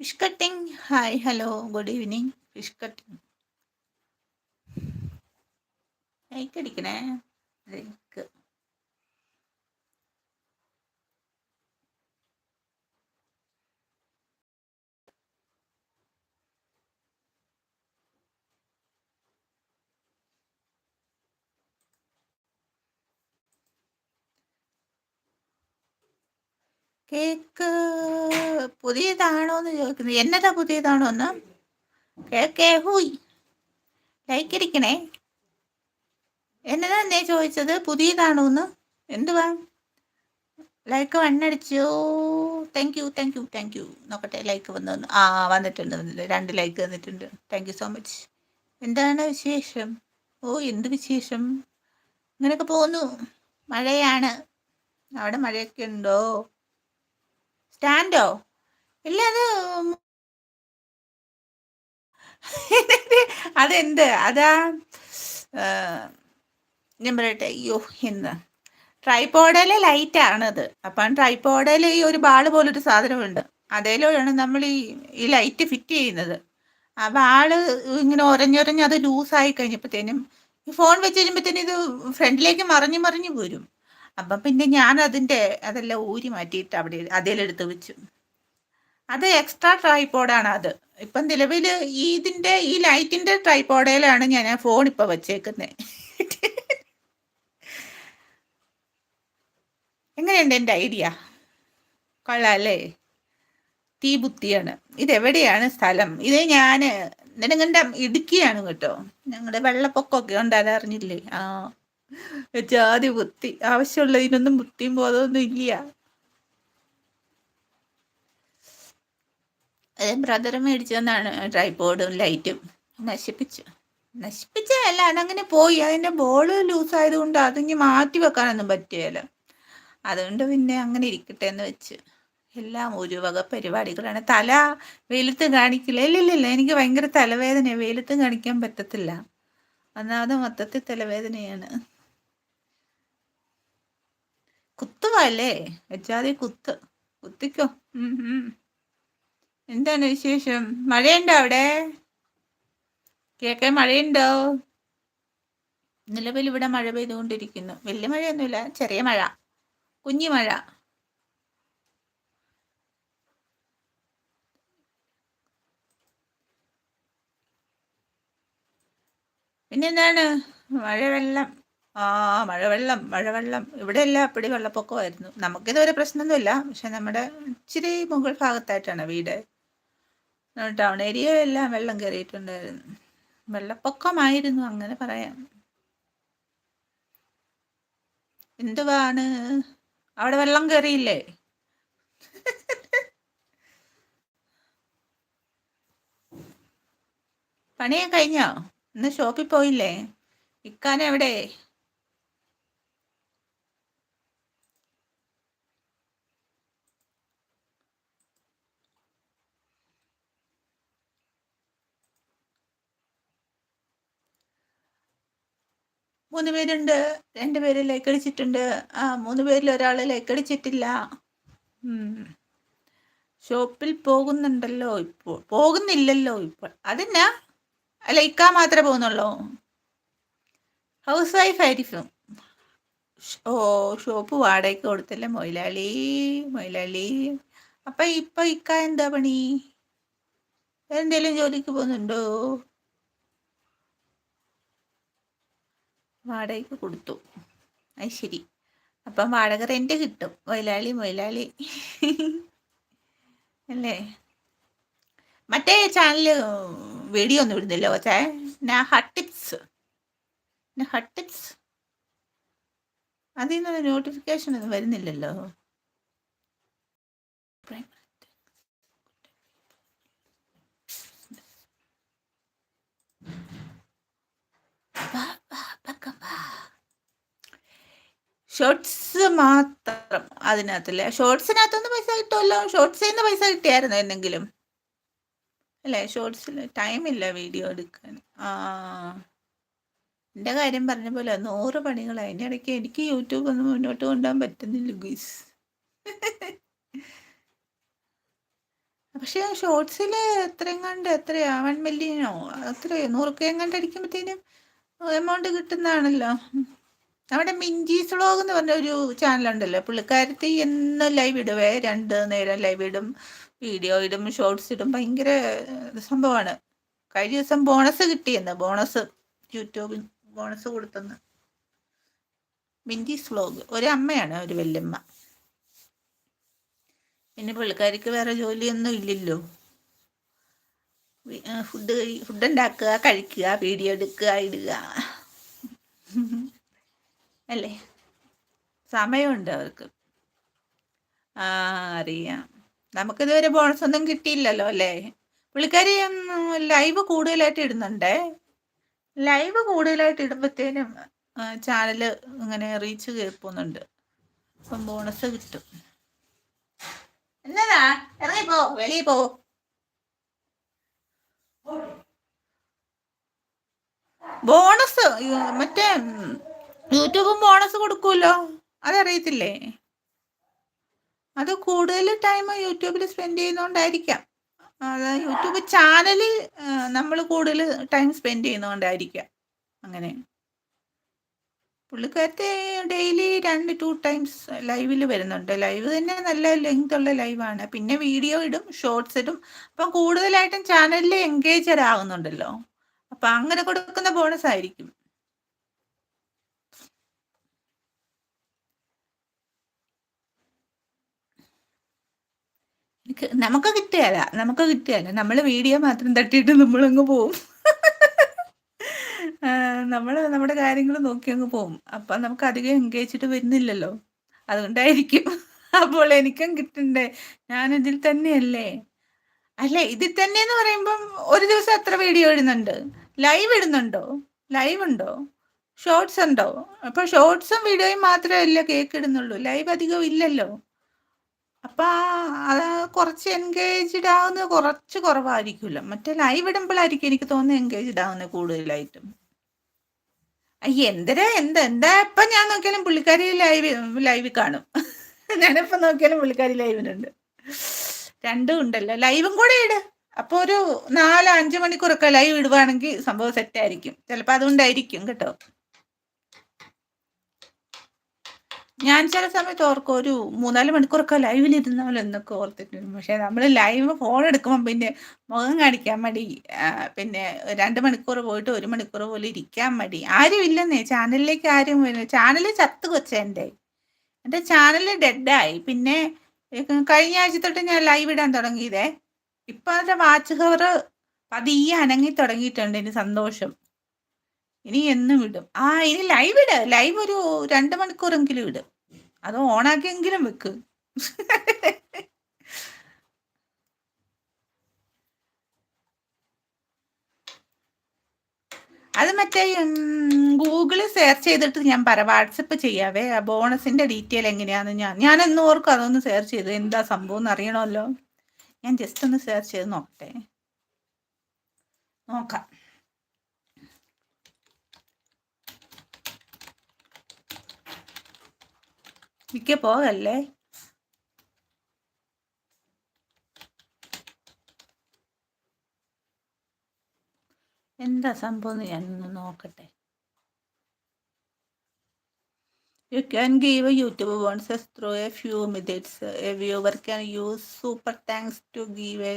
Fish cutting hi hello good evening. Fish cutting like അടിക്കണേ. Like cake പുതിയതാണോ എന്ന് ചോദിക്കുന്നത് എന്നതാ പുതിയതാണോ എന്ന് കേക്കേ ഹൂയ്. ലൈക്ക് ഇരിക്കണേ എന്നതാ എന്നേ ചോദിച്ചത്? പുതിയതാണോ എന്ന് എന്തുവാ? Like വണ്ണടിച്ചു. Thank you thank you thank you നോക്കട്ടെ ലൈക്ക് വന്നു ആ വന്നിട്ടുണ്ട് വന്നിട്ടുണ്ട്. രണ്ട് ലൈക്ക് വന്നിട്ടുണ്ട്. താങ്ക് യു സോ മച്ച് എന്താണ് വിശേഷം? ഓ എന്ത് വിശേഷം? ഇങ്ങനെയൊക്കെ പോകുന്നു. മഴയാണ്. അവിടെ മഴയൊക്കെ ഉണ്ടോ? സ്റ്റാൻഡോ? ഇല്ല അത് അതെന്ത്? അതാ ഞാൻ പറയട്ടെ അയ്യോ എന്ന് ട്രൈപോഡിലെ ലൈറ്റ് അത് അപ്പം ട്രൈപോഡയിൽ ഈ ഒരു ബാൾ പോലൊരു സാധനമുണ്ട്. അതേലോയാണ് നമ്മൾ ഈ ഈ ലൈറ്റ് ഫിറ്റ് ചെയ്യുന്നത്. ആ ബാൾ ഇങ്ങനെ ഒരഞ്ഞൊരഞ്ഞ് അത് ലൂസ് ലൂസായി കഴിഞ്ഞപ്പോഴത്തേനും ഈ ഫോൺ വെച്ച് കഴിയുമ്പോഴത്തേനും ഇത് ഫ്രണ്ടിലേക്ക് മറിഞ്ഞ് മറിഞ്ഞ് പോരും അപ്പം പിന്നെ ഞാൻ അതിന്റെ അതെല്ലാം ഊരി മാറ്റിയിട്ട് അവിടെ അതിലെടുത്ത് വെച്ചു. അത് എക്സ്ട്രാ ട്രൈപോഡാണ് അത്. ഇപ്പം നിലവിൽ ഇതിന്റെ ഈ ലൈറ്റിന്റെ ട്രൈപോഡയിലാണ് ഞാൻ ഫോൺ ഇപ്പം വെച്ചേക്കുന്നത് എങ്ങനെയുണ്ട് എന്റെ ഐഡിയ? കൊള്ളാല്ലേ? തീബുത്തിയാണ് ഇതെവിടെയാണ് സ്ഥലം? ഇത് ഞാൻ നെടുങ്കണ്ടം ഇടുക്കിയാണ് കേട്ടോ. ഞങ്ങളുടെ വെള്ളപ്പൊക്കമൊക്കെ ഉണ്ട് അതറിഞ്ഞില്ലേ? ആ. ജാതി ബുദ്ധി ആവശ്യമുള്ളതിനൊന്നും ബുദ്ധിയും ബോധമൊന്നും ഇല്ല. ബ്രദർ മേടിച്ചു തന്നാണ് ട്രൈപോഡും ലൈറ്റും നശിപ്പിച്ചു. നശിപ്പിച്ചല്ല അതങ്ങനെ പോയി. അതിന്റെ ബോൾ ലൂസ് ആയതുകൊണ്ട് അതിങ്ങി മാറ്റി വെക്കാനൊന്നും പറ്റിയല്ല അതുകൊണ്ട് പിന്നെ അങ്ങനെ ഇരിക്കട്ടെ എന്ന് വെച്ച്. എല്ലാം ഒരു വക പരിപാടികളാണ്. തല വെയിലത്ത് കാണിക്കില്ല. ഇല്ലില്ല എനിക്ക് ഭയങ്കര തലവേദന വെയിലത്ത് കാണിക്കാൻ പറ്റത്തില്ല. ഒന്നാമത് മൊത്തത്തിൽ തലവേദനയാണ്. കുത്തുവല്ലേ? വെച്ചാതെ കുത്ത്. കുത്തിക്കോ. എന്താണ് വിശേഷം? മഴയുണ്ടോ അവിടെ? കേക്കാൻ മഴയുണ്ടോ? നിലവിൽ ഇവിടെ മഴ പെയ്തുകൊണ്ടിരിക്കുന്നു. വലിയ മഴയൊന്നുമില്ല. ചെറിയ മഴ. കുഞ്ഞി മഴ. പിന്നെന്താണ്? മഴവെള്ളം. ആ മഴവെള്ളം മഴവെള്ളം. ഇവിടെ എല്ലാം അപ്പടി വെള്ളപ്പൊക്കമായിരുന്നു നമുക്കിതുവരെ പ്രശ്നമൊന്നുമില്ല. പക്ഷെ നമ്മുടെ ഇച്ചിരി മുകൾ ഭാഗത്തായിട്ടാണ് വീട്. ടൗൺ ഏരിയ എല്ലാം വെള്ളം കയറിയിട്ടുണ്ടായിരുന്നു. വെള്ളപ്പൊക്കമായിരുന്നു അങ്ങനെ പറയാം. എന്തുവാണ്? അവിടെ വെള്ളം കയറിയില്ലേ? പണിയൊക്കെ കഴിഞ്ഞോ? ഇന്ന് ഷോപ്പിൽ പോയില്ലേ? ഇക്കാനെവിടെ മൂന്ന് പേരുണ്ട് രണ്ട് പേര് ലൈക്ക് അടിച്ചിട്ടുണ്ട്. ആ മൂന്ന് പേരിൽ ഒരാൾ ലൈക്ക് അടിച്ചിട്ടില്ല. ഷോപ്പിൽ പോകുന്നുണ്ടല്ലോ ഇപ്പോൾ. പോകുന്നില്ലല്ലോ ഇപ്പോൾ. അതെന്നാ ലൈക്കാ മാത്രമേ പോകുന്നുള്ളൂ. ഹൗസ് വൈഫ് ആയിരിക്കും. ഓ ഷോപ്പ് വാടകയ്ക്ക് കൊടുത്തല്ലേ മൊയിലാളി മൊയിലാളി. അപ്പം ഇപ്പം ഇക്ക എന്താ പണി? എന്തെങ്കിലും ജോലിക്ക് പോകുന്നുണ്ടോ? വാടകയ്ക്ക് കൊടുത്തു. അത് ശരി. അപ്പം വാടക റെന്റ് കിട്ടും. മൊയിലാളി മൊയിലാളി. അല്ലേ? മറ്റേ ചാനൽ വീഡിയോ ഒന്നും ഇടുന്നില്ലോ ചേ ഹട്ട് ടിപ്സ് ടിപ്സ് അതിൽ നിന്ന് നോട്ടിഫിക്കേഷൻ ഒന്നും വരുന്നില്ലല്ലോ. ഷോർട്സ് മാത്രം അതിനകത്തല്ലേ? ഷോർട്സിനകത്തൊന്നും പൈസ കിട്ടുമല്ലോ ഷോർട്സിൽ നിന്ന് പൈസ കിട്ടിയായിരുന്നു എന്തെങ്കിലും? അല്ലേ ഷോർട്സിൽ ടൈമില്ല വീഡിയോ എടുക്കാൻ. ആ. എന്റെ കാര്യം പറഞ്ഞ പോലെ നൂറ് പണികൾ അതിന്റെ ഇടയ്ക്ക് എനിക്ക് യൂട്യൂബ് ഒന്നും മുന്നോട്ട് കൊണ്ടുപോകാൻ പറ്റുന്നില്ല ഗീസ് പക്ഷേ ഷോർട്സിൽ എത്രയും കണ്ട് എത്രയാ? വൺ മില്യനോ അത്രയോ? നൂറുക്കയും കണ്ട് അടിക്കുമ്പോഴത്തേനും എമൗണ്ട് കിട്ടുന്നതാണല്ലോ. നമ്മുടെ മിഞ്ചീസ് വ്ളോഗ് എന്ന് പറഞ്ഞ ഒരു ചാനലുണ്ടല്ലോ പുള്ളിക്കാരത്തി എന്നും ലൈവ് ഇടുവേ. രണ്ട് നേരം ലൈവ് ഇടും വീഡിയോ ഇടും ഷോർട്സ് ഇടും. ഭയങ്കര സംഭവമാണ്. കഴിഞ്ഞ ദിവസം ബോണസ് കിട്ടിയെന്ന്. ബോണസ് യൂട്യൂബിൽ ബോണസ് കൊടുത്തെന്ന്. മിഞ്ചീസ് വ്ളോഗ് ഒരു അമ്മയാണ് ഒരു വല്യമ്മ. പിന്നെ പുള്ളിക്കാരിക്ക് വേറെ ജോലിയൊന്നും ഇല്ലല്ലോ. ഫുഡ് ഫുഡ് ഉണ്ടാക്കുക കഴിക്കുക വീഡിയോ എടുക്കുക ഇടുക. അല്ലേ? സമയമുണ്ട് അവർക്ക്. ആ അറിയാം. നമുക്കിതുവരെ ബോണസ് ഒന്നും കിട്ടിയില്ലല്ലോ അല്ലേ? പുള്ളിക്കാരി ലൈവ് കൂടുതലായിട്ട് ഇടുന്നുണ്ടേ? ലൈവ് കൂടുതലായിട്ട് ഇടുമ്പോഴത്തേനും ചാനൽ ഇങ്ങനെ റീച്ച് കേൾപ്പുന്നുണ്ട്. അപ്പം ബോണസ് കിട്ടും. എന്നതാ? ഇറങ്ങിപ്പോ വെളിയിൽ പോ ബോണസ് മറ്റേ യൂട്യൂബും ബോണസ് കൊടുക്കുമല്ലോ അതറിയത്തില്ലേ? അത് കൂടുതൽ ടൈം യൂട്യൂബിൽ സ്പെൻഡ് ചെയ്യുന്നോണ്ടായിരിക്കാം. അത് യൂട്യൂബ് ചാനലിൽ നമ്മൾ കൂടുതൽ ടൈം സ്പെൻഡ് ചെയ്യുന്നതുകൊണ്ടായിരിക്കാം അങ്ങനെ. പുള്ളിക്കാരത്തെ ഡെയിലി രണ്ട് ടു ടൈംസ് ലൈവിൽ വരുന്നുണ്ട്. ലൈവ് തന്നെ നല്ല ലെങ്ത് ഉള്ള ലൈവാണ് പിന്നെ വീഡിയോ ഇടും ഷോർട്സ് ഇടും. അപ്പം കൂടുതലായിട്ടും ചാനലിൽ എൻഗേജർ ആകുന്നുണ്ടല്ലോ അപ്പം അങ്ങനെ കൊടുക്കുന്ന ബോണസ് ആയിരിക്കും. നമുക്ക് കിട്ടുകയല്ല നമുക്ക് കിട്ടുകയല്ല നമ്മൾ വീഡിയോ മാത്രം തട്ടിയിട്ട് നമ്മളങ്ങ് പോവും. നമ്മൾ നമ്മുടെ കാര്യങ്ങൾ നോക്കി അങ്ങ് പോവും. അപ്പം നമുക്ക് അധികം എൻഗേജിട്ട് വരുന്നില്ലല്ലോ. അതുകൊണ്ടായിരിക്കും. അപ്പോൾ എനിക്കും കിട്ടണ്ടേ. ഞാൻ ഇതിൽ തന്നെയല്ലേ? അല്ലേ ഇതിൽ തന്നെ എന്ന് പറയുമ്പം ഒരു ദിവസം എത്ര വീഡിയോ ഇടുന്നുണ്ട്. ലൈവ് ഇടുന്നുണ്ടോ? ലൈവ് ഉണ്ടോ? ഷോർട്സ് ഉണ്ടോ? അപ്പൊ ഷോർട്സും വീഡിയോയും മാത്രമല്ല കേക്ക് ഇടുന്നുള്ളൂ. ലൈവ് അധികം ഇല്ലല്ലോ. അപ്പൊ അത് കുറച്ച് എൻഗേജ്ഡ് ആവുന്ന കുറച്ച് കുറവായിരിക്കുമല്ലോ. മറ്റേ ലൈവ് ഇടുമ്പോഴായിരിക്കും എനിക്ക് തോന്നുന്നത് എൻഗേജ്ഡ് ആവുന്നത് കൂടുതലായിട്ടും. അയ്യ എന്തരാ എന്താ എന്താ ഇപ്പൊ ഞാൻ നോക്കിയാലും പുള്ളിക്കാരി ലൈവ് ലൈവ് കാണും. ഞാനിപ്പോ നോക്കിയാലും പുള്ളിക്കാരി ലൈവിനുണ്ട് രണ്ടും ഉണ്ടല്ലോ. ലൈവും കൂടെ ഇട്. അപ്പൊ ഒരു നാലോ അഞ്ചു മണിക്കൂറൊക്കെ ലൈവ് ഇടുവാണെങ്കിൽ സംഭവം സെറ്റായിരിക്കും ചിലപ്പോ അതുകൊണ്ടായിരിക്കും കേട്ടോ. ഞാൻ ചില സമയത്ത് ഓർക്കും ഒരു മൂന്നാൽ മണിക്കൂറൊക്കെ ലൈവിൽ ഇരുന്നാലും എന്നൊക്കെ ഓർത്തിട്ടുണ്ട് പക്ഷെ നമ്മൾ ലൈവ് ഫോൺ എടുക്കുമ്പോൾ പിന്നെ മുഖം കാണിക്കാൻ മടി പിന്നെ രണ്ട് മണിക്കൂർ പോയിട്ട് ഒരു മണിക്കൂർ പോലും ഇരിക്കാൻ മടി. ആരും ഇല്ലെന്നേ ചാനലിലേക്ക് ആരും ചാനൽ ചത്തു കൊച്ച എന്റെ. എന്റെ ചാനൽ ഡെഡായി പിന്നെ കഴിഞ്ഞ ആഴ്ച തൊട്ട് ഞാൻ ലൈവ് ഇടാൻ തുടങ്ങിയതേ. ഇപ്പൊ അതിന്റെ വാച്ച് കവർ പതിയെ അനങ്ങി തുടങ്ങിയിട്ടുണ്ട്. ഇനി സന്തോഷം. ഇനി എന്നും വിടും ആ ഇനി ലൈവ് ഇട്. ലൈവ് ഒരു രണ്ട് മണിക്കൂറെങ്കിലും ഇട്. അത് ഓണാക്കിയെങ്കിലും വെക്ക്. അത് മറ്റേ ഗൂഗിളിൽ സെർച്ച് ചെയ്തിട്ട് ഞാൻ പറ വാട്സപ്പ് ചെയ്യാവേ? ബോണസിന്റെ ഡീറ്റെയിൽ എങ്ങനെയാന്ന് ഞാൻ ഞാൻ എന്ന് ഓർക്കും അതൊന്ന് സെർച്ച് ചെയ്ത് എന്താ സംഭവം എന്ന് അറിയണമല്ലോ. ഞാൻ ജസ്റ്റ് ഒന്ന് സെർച്ച് ചെയ്ത് നോക്കട്ടെ. നോക്കാം. മിക്ക പോകല്ലേ? എന്താ സംഭവം ഞാൻ നോക്കട്ടെ. You can give YouTube's through a few minutes a viewer can use super thanks to give a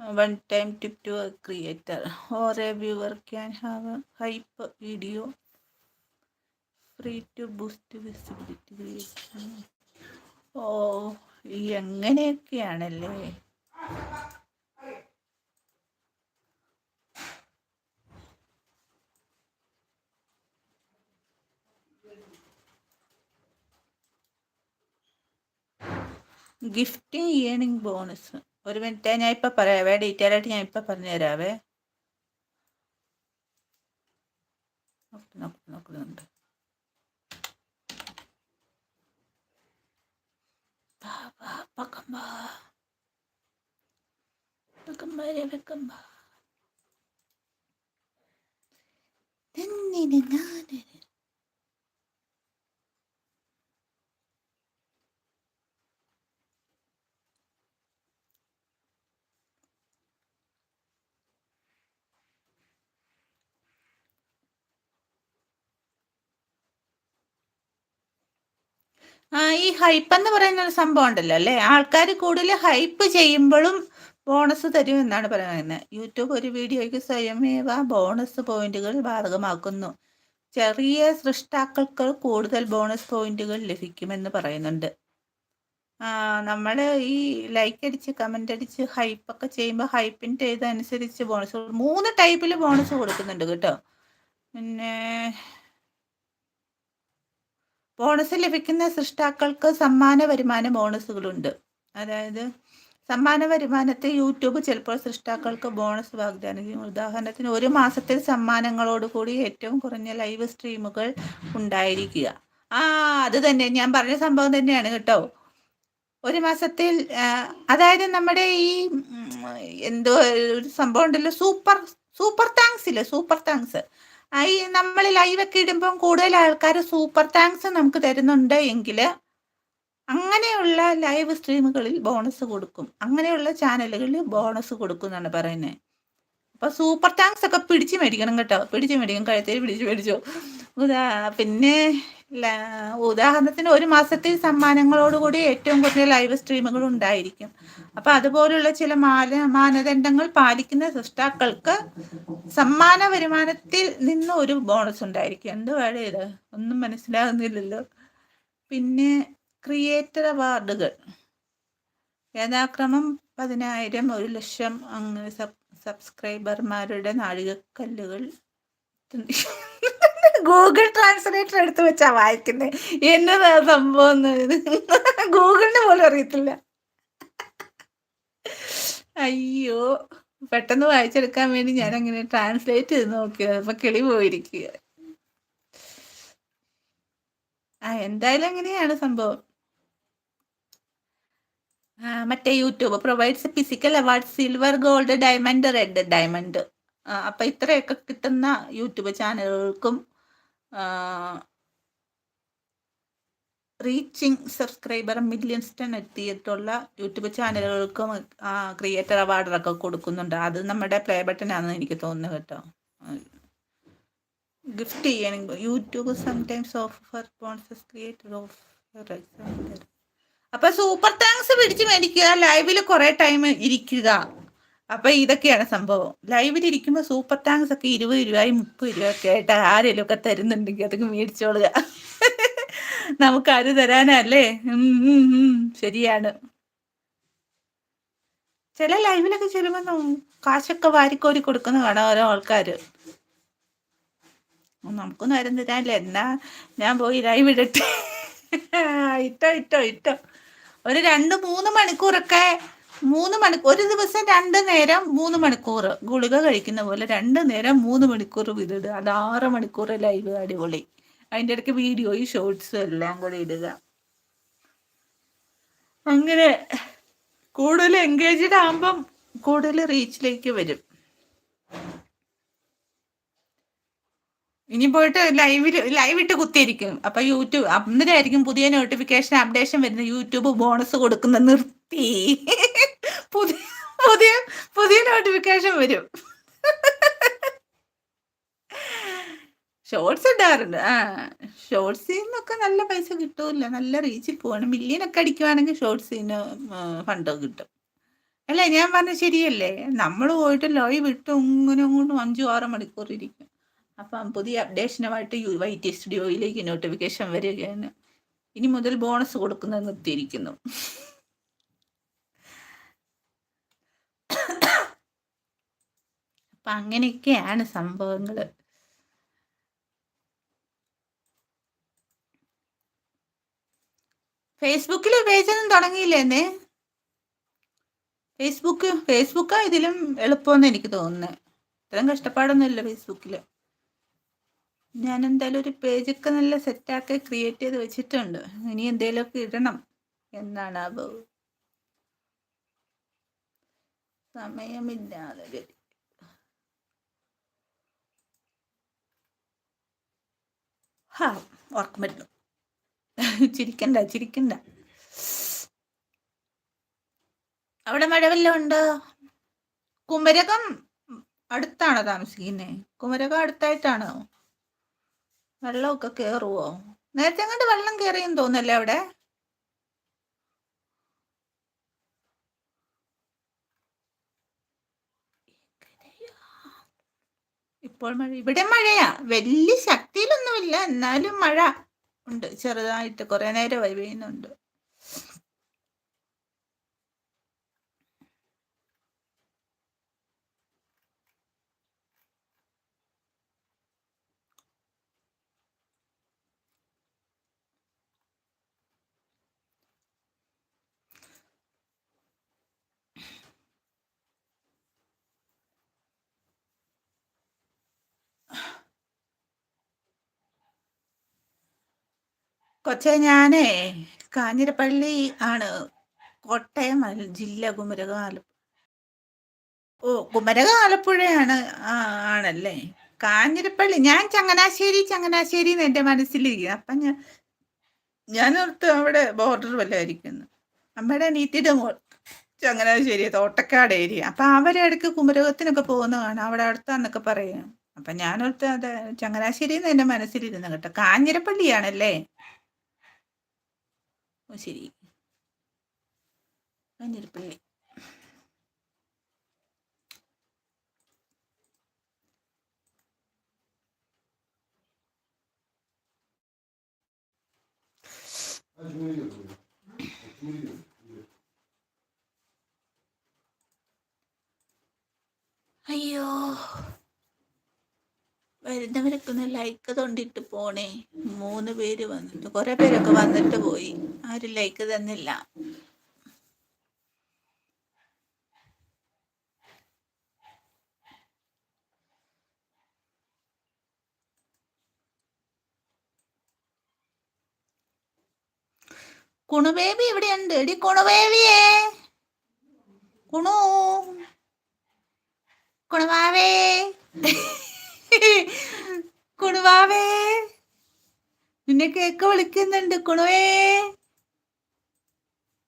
one time tip to a creator or a viewer can have a hype video video boost boost visibility. ഓ എങ്ങനെയൊക്കെയാണല്ലേ? Gifting earning bonus ഒരു minute ഞാൻ ഇപ്പം പറയാവേ detail ആയിട്ട് ഞാൻ ഇപ്പം പറഞ്ഞു തരാവേ നോക്കുന്നുണ്ട്. Bak bak bakın bak. Bakın böyle bakın bak. Ne ne ne ne ne ne. ഈ ഹൈപ്പ് എന്ന് പറയുന്ന ഒരു സംഭവം ഉണ്ടല്ലോ അല്ലേ? ആൾക്കാർ കൂടുതൽ ഹൈപ്പ് ചെയ്യുമ്പോഴും ബോണസ് തരും എന്നാണ് പറയുന്നത്. യൂട്യൂബ് ഒരു വീഡിയോയ്ക്ക് സ്വയമേവ ബോണസ് പോയിന്റുകൾ ബാധകമാക്കുന്നു. ചെറിയ സൃഷ്ടാക്കൾക്ക് കൂടുതൽ ബോണസ് പോയിന്റുകൾ ലഭിക്കുമെന്ന് പറയുന്നുണ്ട്. ആ നമ്മൾ ഈ ലൈക്ക് അടിച്ച് കമന്റ് അടിച്ച് ഹൈപ്പ് ഒക്കെ ചെയ്യുമ്പോൾ ഹൈപ്പിന്റെ ഇതനുസരിച്ച് ബോണസ് മൂന്ന് ടൈപ്പിൽ ബോണസ് കൊടുക്കുന്നുണ്ട് കേട്ടോ. പിന്നെ ബോണസ് ലഭിക്കുന്ന സൃഷ്ടാക്കൾക്ക് സമ്മാന വരുമാന ബോണസുകളുണ്ട്. അതായത് സമ്മാന വരുമാനത്തെ യൂട്യൂബ് ചിലപ്പോൾ സൃഷ്ടാക്കൾക്ക് ബോണസ് വാഗ്ദാനം ചെയ്യും. ഉദാഹരണത്തിന് ഒരു മാസത്തിൽ സമ്മാനങ്ങളോടുകൂടി ഏറ്റവും കുറഞ്ഞ ലൈവ് സ്ട്രീമുകൾ ഉണ്ടായിരിക്കുക. ആ അത് തന്നെ. ഞാൻ പറഞ്ഞ സംഭവം തന്നെയാണ് കേട്ടോ. ഒരു മാസത്തിൽ അതായത് നമ്മുടെ ഈ എന്തോ ഒരു സംഭവം ഉണ്ടല്ലോ. സൂപ്പർ സൂപ്പർ താങ്ക്സ് ഇല്ലേ? Super thanks. ഈ നമ്മൾ ലൈവൊക്കെ ഇടുമ്പം കൂടുതൽ ആൾക്കാർ സൂപ്പർ താങ്ക്സ് നമുക്ക് തരുന്നുണ്ട് എങ്കിൽ അങ്ങനെയുള്ള ലൈവ് സ്ട്രീമുകളിൽ ബോണസ് കൊടുക്കും. അങ്ങനെയുള്ള ചാനലുകളിൽ ബോണസ് കൊടുക്കും എന്നാണ് പറയുന്നത് അപ്പൊ സൂപ്പർ താങ്ക്സ് ഒക്കെ പിടിച്ചു മേടിക്കണം കേട്ടോ. പിടിച്ചു മേടിക്കണം കഴുത്തിൽ പിടിച്ചു മേടിച്ചോ. പിന്നെ ഉദാഹരണത്തിന് ഒരു മാസത്തിൽ സമ്മാനങ്ങളോടുകൂടി ഏറ്റവും കൂടുതൽ ലൈവ് സ്ട്രീമുകൾ ഉണ്ടായിരിക്കും. അപ്പൊ അതുപോലുള്ള ചില മാന മാനദണ്ഡങ്ങൾ പാലിക്കുന്ന സൃഷ്ടാക്കൾക്ക് സമ്മാന വരുമാനത്തിൽ നിന്ന് ഒരു ബോണസ് ഉണ്ടായിരിക്കും. എന്ത് വേണം ഇത്? ഒന്നും മനസ്സിലാകുന്നില്ലല്ലോ പിന്നെ ക്രിയേറ്റർ അവാർഡുകൾ യഥാക്രമം പതിനായിരം ഒരു ലക്ഷം അങ്ങനെ സബ് സബ്സ്ക്രൈബർമാരുടെ നാഴികക്കല്ലുകൾ ഗൂഗിൾ ട്രാൻസ്ലേറ്റർ എടുത്ത് വെച്ചാ വായിക്കുന്നത് എന്നതാ സംഭവം ഗൂഗിളിന് പോലും അറിയത്തില്ല. അയ്യോ പെട്ടെന്ന് വായിച്ചെടുക്കാൻ വേണ്ടി ഞാൻ അങ്ങനെ ട്രാൻസ്ലേറ്റ് ചെയ്ത് നോക്കിയത്. അപ്പൊ കിളി പോയിരിക്കുക. ആ എന്തായാലും അങ്ങനെയാണ് സംഭവം. മറ്റേ YouTube provides physical award silver gold diamond red diamond അപ്പൊ ഇത്രയൊക്കെ കിട്ടുന്ന യൂട്യൂബ് ചാനലുകൾക്കും റീച്ചിങ് സബ്സ്ക്രൈബർ മില്യൺസ് ടൺ എത്തിയിട്ടുള്ള യൂട്യൂബ് ചാനലുകൾക്കും ക്രിയേറ്റർ അവാർഡൊക്കെ കൊടുക്കുന്നുണ്ട്. അത് നമ്മുടെ പ്ലേ ബട്ടനാണെന്ന് എനിക്ക് തോന്നുന്നു കേട്ടോ. ഗിഫ്റ്റ് ചെയ്യണമെങ്കിൽ YouTube sometimes offer sponsors creator of അപ്പൊ സൂപ്പർ താങ്ക്സ് പിടിച്ച് മേടിക്കുക. ലൈവിൽ കുറെ ടൈം ഇരിക്കുക. അപ്പൊ ഇതൊക്കെയാണ് സംഭവം. ലൈവിൽ ഇരിക്കുമ്പോൾ സൂപ്പർ താങ്ക്സ് ഒക്കെ ഇരുപത് രൂപയും മുപ്പത് രൂപ ഒക്കെ ആയിട്ട് ആരെങ്കിലും ഒക്കെ തരുന്നുണ്ടെങ്കിൽ അതൊക്കെ മേടിച്ചോളുക. നമുക്ക് ആര് തരാനല്ലേ? ശരിയാണ്. ചില ലൈവിലൊക്കെ ചെല്ലുമ്പോൾ കാശൊക്കെ വാരിക്കോരി കൊടുക്കുന്ന കാണാം ഓരോ ആൾക്കാര്. നമുക്കൊന്നും ആരും തരാനില്ല. എന്നാ ഞാൻ പോയി ലൈവ് ഇടട്ടെ. ഇട്ടോ ഇട്ടോ ഇട്ടോ. ഒരു രണ്ട് മൂന്ന് മണിക്കൂറൊക്കെ മൂന്ന് മണിക്കൂർ ഒരു ദിവസം രണ്ട് നേരം മൂന്ന് മണിക്കൂർ ഗുളിക കഴിക്കുന്ന പോലെ രണ്ട് നേരം മൂന്ന് മണിക്കൂർ വിതിടുക അത് ആറ് മണിക്കൂർ ലൈവ് അടിപൊളി. അതിന്റെ ഇടയ്ക്ക് വീഡിയോയും ഷോർട്സും എല്ലാം കൂടെ ഇടുക. അങ്ങനെ കൂടുതൽ എൻഗേജ്ഡ് ആകുമ്പം കൂടുതൽ റീച്ചിലേക്ക് വരും. ഇനി പോയിട്ട് ലൈവിൽ ലൈവ് ഇട്ട് കുത്തിയിരിക്കും. അപ്പൊ യൂട്യൂബ് അന്നേരമായിരിക്കും പുതിയ നോട്ടിഫിക്കേഷൻ അപ്ഡേഷൻ വരുന്നത്. യൂട്യൂബ് ബോണസ് കൊടുക്കുന്ന നിർത്തി. പുതിയ പുതിയ പുതിയ നോട്ടിഫിക്കേഷൻ വരും. ഷോർട്സ് ഇടാറുണ്ട്. ആ ഷോർട്സിൽ നിന്നൊക്കെ നല്ല പൈസ കിട്ടൂല നല്ല റീച്ചിൽ പോവാണ്. മില്യനൊക്കെ അടിക്കുവാണെങ്കിൽ ഷോർട്സിന് ഫണ്ട് കിട്ടും. അല്ല? ഞാൻ പറഞ്ഞ ശരിയല്ലേ? നമ്മൾ പോയിട്ട് ലോയ് വിട്ട് ഇങ്ങനെ അങ്ങോട്ടും അഞ്ചു ആറ് മണിക്കൂർ ഇരിക്കും. അപ്പം പുതിയ അപ്ഡേഷനുമായിട്ട് യു വൈ ടി സ്റ്റുഡിയോയിലേക്ക് നോട്ടിഫിക്കേഷൻ വരികയാണ്. ഇനി മുതൽ ബോണസ് കൊടുക്കുന്നത് നിർത്തിയിരിക്കുന്നു. അപ്പം അങ്ങനെയൊക്കെയാണ് സംഭവങ്ങൾ ഫേസ്ബുക്കിൽ പേജൊന്നും തുടങ്ങിയില്ലേന്നേ ഫേസ്ബുക്ക് ഫേസ്ബുക്കാ ഇതിലും എളുപ്പമെന്ന് എനിക്ക് തോന്നുന്നത് ഇത്രയും കഷ്ടപ്പാടൊന്നുമില്ല ഫേസ്ബുക്കിൽ ഞാൻ എന്തായാലും ഒരു പേജൊക്കെ നല്ല സെറ്റാക്കി ക്രിയേറ്റ് ചെയ്ത് വെച്ചിട്ടുണ്ട്. ഇനി എന്തെങ്കിലുമൊക്കെ ഇടണം എന്നാണ് അബോ സമയമില്ലാതെ ഹാ ഉറക്കം വരുന്നു ചിരിക്കണ്ട ചിരിക്കണ്ട. അവിടെ മഴ വല്ലതും ഉണ്ട്? കുമരകം അടുത്താണോ താമസിക്കുന്നേ? കുമരകം അടുത്തായിട്ടാണോ? വെള്ളമൊക്കെ കയറുവോ നേരത്തെ അങ്ങോട്ട് വെള്ളം കയറിയെന്ന് തോന്നല്ലേ അവിടെ? ഇപ്പോൾ മഴ. ഇവിടെ മഴയാ. വലിയ ശക്തിയിലൊന്നുമില്ല. എന്നാലും മഴ ഉണ്ട്. ചെറുതായിട്ട് കുറെ നേരമായി പെയ്യുന്നുണ്ട്. കൊച്ചെ ഞാനേ കാഞ്ഞിരപ്പള്ളി ആണ് കോട്ടയം ജില്ല കുമരകം ആലപ്പുഴ ഓ കുമരകം ആലപ്പുഴയാണ് ആണല്ലേ? കാഞ്ഞിരപ്പള്ളി ഞാൻ ചങ്ങനാശ്ശേരി ചങ്ങനാശ്ശേരി എന്ന് എന്റെ മനസ്സിലിരിക്കും അപ്പം ഞാൻ ഞാനോർത്ത് അവിടെ ബോർഡർ വല്ലതായിരിക്കുന്നു അമ്മയുടെ നീറ്റിയുടെ മോ ചങ്ങനാശ്ശേരി തോട്ടക്കാട് ഏരിയ അപ്പം അവരിടയ്ക്ക് കുമരകത്തിനൊക്കെ പോകുന്ന കാണാം അവിടെ അടുത്താന്നൊക്കെ പറയാം. അപ്പം ഞാനോർത്ത് അത് ചങ്ങനാശ്ശേരി എന്ന് എന്റെ മനസ്സിലിരുന്നു കേട്ടോ. കാഞ്ഞിരപ്പള്ളിയാണല്ലേ? ശരി. കാഞ്ഞിരപ്പള്ളി അയ്യോ വരുന്നവരൊക്കെ ഒന്ന് ലൈക്ക് തൊണ്ടിട്ട് പോണേ. മൂന്ന് പേര് വന്നിട്ട് കുറെ പേരൊക്കെ വന്നിട്ട് പോയി. ആരും ലൈക്ക് തന്നില്ല. കുണുബേബി ഉണ്ട് എടി കുണുബേബിയേ. കുണു. കുണുവാവേ കുണുവാവേ. നിന്നെ കേക്ക് വിളിക്കുന്നുണ്ട് കുണുവേ.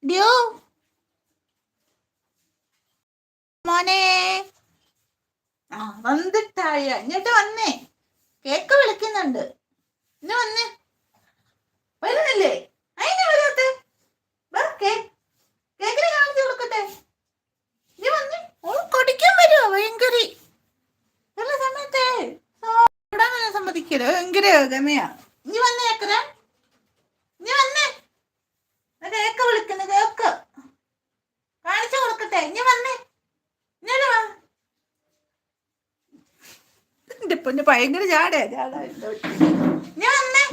ഡിയോ. മോനെ. ആ വന്നിട്ടായ. ഇങ്ങോട്ട് വന്നേ. കേക്ക് വിളിക്കുന്നുണ്ട്. ഇന്ന് വന്നേ. വരുന്നില്ലേ? അതിനെ വരാത്ത. കേക്കിനെ കാണിച്ചു കൊടുക്കട്ടെ. നീ വന്നേ. ഓ കൊടിക്കാൻ വരുമോ ഭയങ്കര ഉള്ള സമയത്തെ. തൊടാൻ സമ്മതിക്കല്ലോ ഭയങ്കര ഗമയാ. നീ വന്നേ ഏക്കര നീ വന്നേ. കേക്ക് വിളിക്കുന്നു കേക്ക്. കാണിച്ചു കൊടുക്കട്ടെ. നീ വന്നേ. ഇങ്ങനെ വാ. എന്റെ പൊന്ന് ഭയങ്കര ചാടയാ ചാടാ. നീ വന്നേ.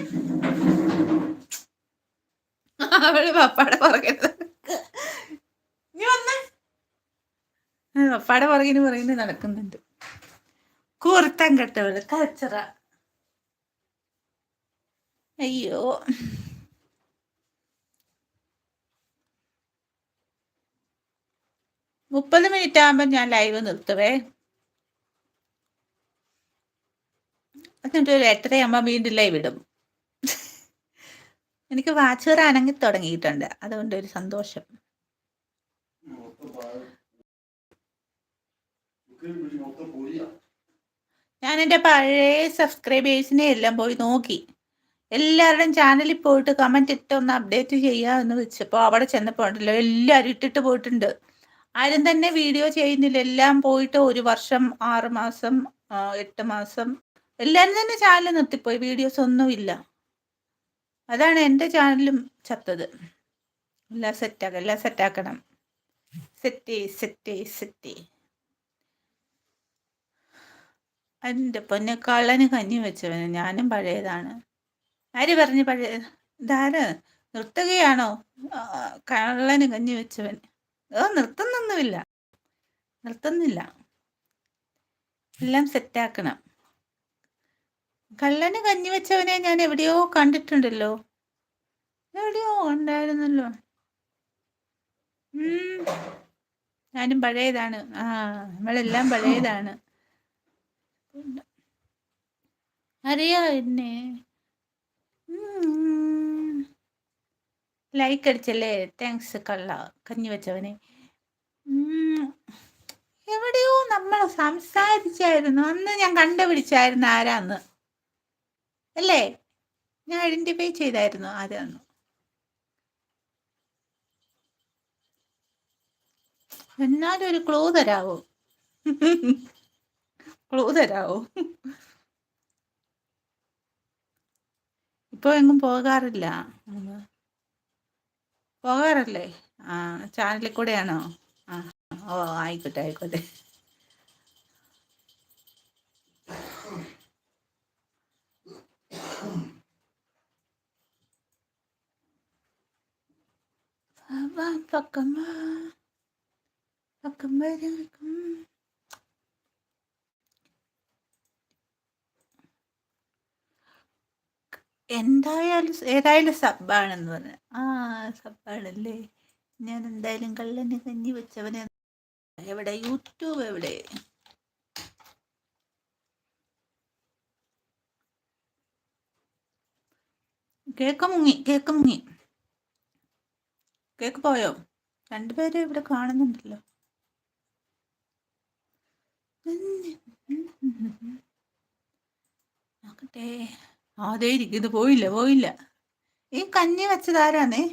അവൾ പപ്പാടെ പറയുന്നത് നീ വന്നേ. പപ്പാടെ പുറകിന് പറയുന്നത് നടക്കുന്നുണ്ട്. കൂർത്തം കെട്ടവൾ കച്ചറ. അയ്യോ. മുപ്പത് മിനിറ്റ് ആകുമ്പോൾ ഞാൻ ലൈവ് നിർത്തുവേ. എന്നിട്ട് ഒരു എട്ടരയാകുമ്പോൾ വീണ്ടും ലൈവ് ഇടും. എനിക്ക് വാച്ചുവർ അനങ്ങി തുടങ്ങിയിട്ടുണ്ട്. അതുകൊണ്ട് ഒരു സന്തോഷം. ഞാൻ എന്റെ പഴയ സബ്സ്ക്രൈബേഴ്സിനെ എല്ലാം പോയി നോക്കി. എല്ലാവരുടെയും ചാനലിൽ പോയിട്ട് കമന്റ് ഇട്ട് ഒന്ന് അപ്ഡേറ്റ് ചെയ്യാമെന്ന് വെച്ചപ്പോൾ അവിടെ ചെന്നപ്പോൾ ഉണ്ടല്ലോ എല്ലാവരും ഇട്ടിട്ട് പോയിട്ടുണ്ട്. ആരും തന്നെ വീഡിയോ ചെയ്യുന്നില്ല. എല്ലാം പോയിട്ട് ഒരു വർഷം ആറ് മാസം എട്ട് മാസം. എല്ലാവരും തന്നെ ചാനൽ നിർത്തിപ്പോയി. വീഡിയോസ് ഒന്നുമില്ല അതാണ് എന്റെ ചാനലും ചത്തത്. എല്ലാം സെറ്റാക്കാം എല്ലാം സെറ്റാക്കണം സെറ്റ് സെറ്റ് സെറ്റ് എന്റെ പൊന്നെ കള്ളന് കഞ്ഞി വെച്ചവന് ഞാനും പഴയതാണ്. ആര് പറഞ്ഞു പഴയ ഇതാര്? നിർത്തുകയാണോ കള്ളന് കഞ്ഞി വെച്ചവൻ. ഓ നിർത്തുന്നൊന്നുമില്ല. നിർത്തുന്നില്ല. എല്ലാം സെറ്റാക്കണം. കള്ളന് കഞ്ഞി വെച്ചവനെ ഞാൻ എവിടെയോ കണ്ടിട്ടുണ്ടല്ലോ. എവിടെയോ ഉണ്ടായിരുന്നല്ലോ. ഞാനും പഴയതാണ്. ആ നമ്മളെല്ലാം പഴയതാണ്. അറിയാ എന്നെ. ലൈക്ക് അടിച്ചല്ലേ? താങ്ക്സ് കള്ള. കഞ്ഞി വെച്ചവനെ. എവിടെയോ നമ്മൾ സംസാരിച്ചായിരുന്നു. അന്ന് ഞാൻ കണ്ടുപിടിച്ചായിരുന്നു ആരാന്ന്. അല്ലേ? ഞാൻ ഐഡന്റിഫൈ ചെയ്തായിരുന്നു ആരാന്ന്. എന്നാലും ഒരു ക്ലോ തരാവോ? ക്ലൂ തരാവോ? ഇപ്പോൾ എങ്ങും പോകാറില്ല. പോകാറല്ലേ? ആ ചാനലിൽ കൂടെയാണോ? ആ ഓ ആയിക്കോട്ടെ ആയിക്കോട്ടെ. പക്കമ്മ പക്കം എന്തായാലും ഏതായാലും സബ്ബാണെന്ന് പറഞ്ഞു. ആ സബ്ബാണല്ലേ. ഞാൻ എന്തായാലും കള്ളന് കഞ്ഞി വെച്ചവനെ എവിടെ? യൂട്യൂബ് എവിടെ? കേക്ക് മുങ്ങി കേക്ക് മുങ്ങി. കേക്ക് പോയോ? രണ്ടുപേരെ ഇവിടെ കാണുന്നുണ്ടല്ലോ. നോക്കട്ടെ. അതേ ഇരിക്കും ഇത് പോയില്ല പോയില്ല. ഈ കഞ്ഞി വെച്ചതാരാന്നേ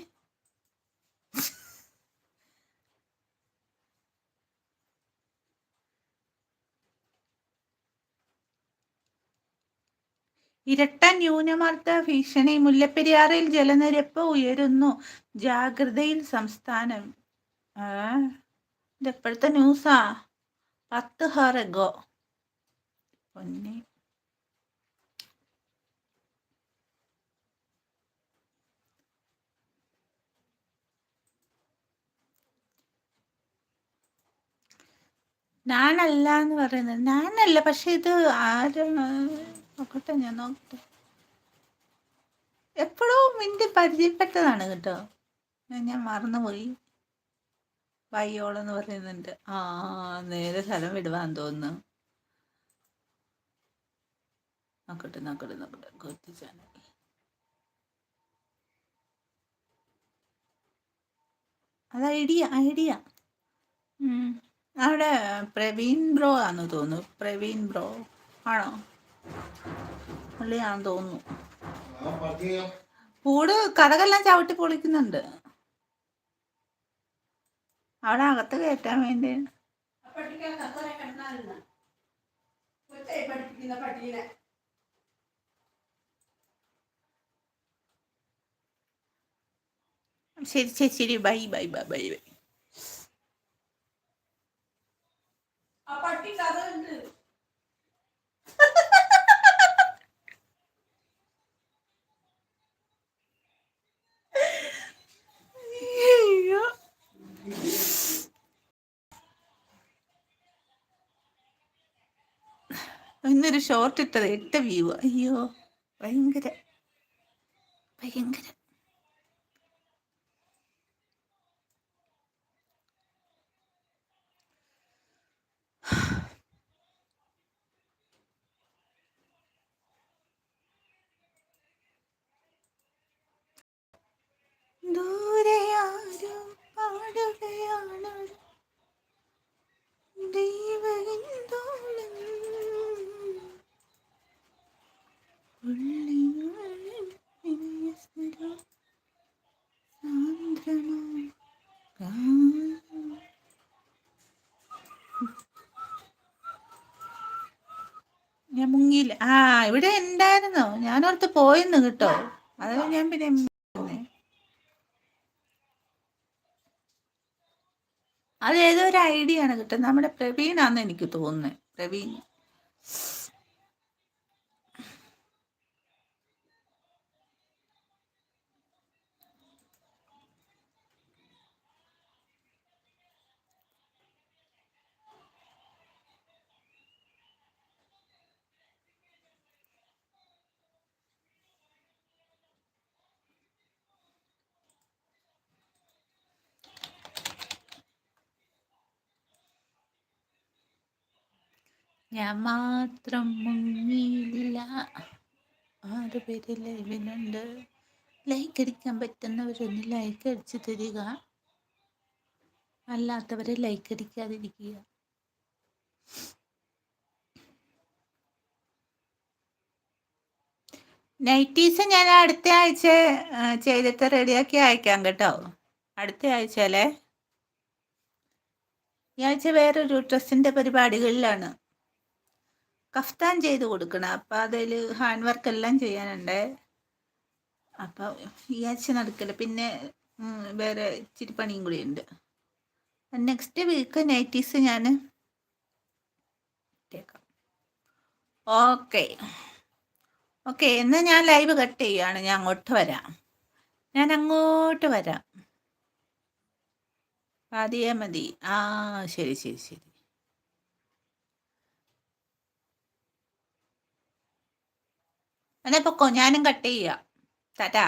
ഇരട്ട ന്യൂനമർദ്ദ ഭീഷണി മുല്ലപ്പെരിയാറിൽ ജലനിരപ്പ് ഉയരുന്നു. ജാഗ്രതയിൽ സംസ്ഥാനം. ഇതെപ്പോഴത്തെ ന്യൂസാ? പത്ത് ഹറഗോ. പൊന്നെ ഞാനല്ല എന്ന് പറയുന്നത്. ഞാനല്ല പക്ഷെ ഇത് ആരാണ് നോക്കട്ടെ ഞാൻ നോക്കട്ടെ. എപ്പോഴോ മിണ്ടി പരിചയപ്പെട്ടതാണ് കേട്ടോ. ഞാൻ മറന്നുപോയി. വയ്യോളെന്ന് പറയുന്നുണ്ട്. ആ നേരെ സ്ഥലം വിടുവാൻ തോന്നുന്നു. നോക്കട്ടെ നോക്കട്ടെ നോക്കട്ടെ. കൊത്തി ചാനൽ. അത് ഐഡിയ ഐഡിയ. അവിടെ പ്രവീൺ ബ്രോ ആണെന്ന് തോന്നുന്നു. പ്രവീൺ ബ്രോ. ആണോ? പുള്ളിയാണെന്ന് തോന്നുന്നു. കൂട് കഥകെല്ലാം ചവിട്ടി പൊളിക്കുന്നുണ്ട്. അവിടെ അകത്ത് കയറ്റാൻ വേണ്ടി. ശരി ശരി ശരി. Bye bye bye bye bye. ആ ഇന്നൊരു ഷോർട്ട് ഇട്ടത് എട്ട് വ്യൂ അയ്യോ ഭയങ്കര ഭയങ്കര ദൂരെ ആരും ഞാൻ മുങ്ങിയില്ല. ആ ഇവിടെ ഉണ്ടായിരുന്നോ? ഞാനോർത്ത് പോയിന്ന് കേട്ടോ. അത് ഞാൻ പിന്നെ അത് ഒരു ഐഡിയ ആണ് കിട്ടുന്നത്. നമ്മുടെ പ്രവീണാന്ന് എനിക്ക് തോന്നുന്നത് പ്രവീൺ. ഞാൻ മാത്രം മുങ്ങിയില്ല. ആറ് പേര് ലൈവിനുണ്ട് ലൈക്ക് അടിക്കാൻ പറ്റുന്നവരൊന്ന് ലൈക്ക് അടിച്ചു തരിക. അല്ലാത്തവരെ ലൈക്ക് അടിക്കാതിരിക്കുക. നൈറ്റീസ് ഞാൻ അടുത്ത ആഴ്ച ചെയ്തിട്ട് റെഡിയാക്കി അയക്കാം കേട്ടോ. അടുത്ത ആഴ്ച അല്ലേ? ഈ ആഴ്ച വേറൊരു ഡ്രസ്സിന്റെ പരിപാടികളിലാണ്. കഫ്താൻ ചെയ്ത് കൊടുക്കണം അപ്പം അതിൽ ഹാൻഡ് വർക്ക് എല്ലാം ചെയ്യാനുണ്ട്. അപ്പം ഈ ആഴ്ച നടക്കില്ല പിന്നെ വേറെ ഇച്ചിരി പണിയും കൂടി ഉണ്ട്. നെക്സ്റ്റ് വീക്ക് നൈറ്റീസ് ഞാൻ ഇട്ടേക്കാം. ഓക്കെ ഓക്കെ എന്നാൽ ഞാൻ ലൈവ് കട്ട് ചെയ്യുകയാണ് ഞാൻ അങ്ങോട്ട് വരാം. ഞാൻ അങ്ങോട്ട് വരാം. പാതിയെ മതി. ആ ശരി ശരി ശരി. എന്നാ ഇപ്പൊ ഞാനും കട്ട് ചെയ്യാം. ടാറ്റാ.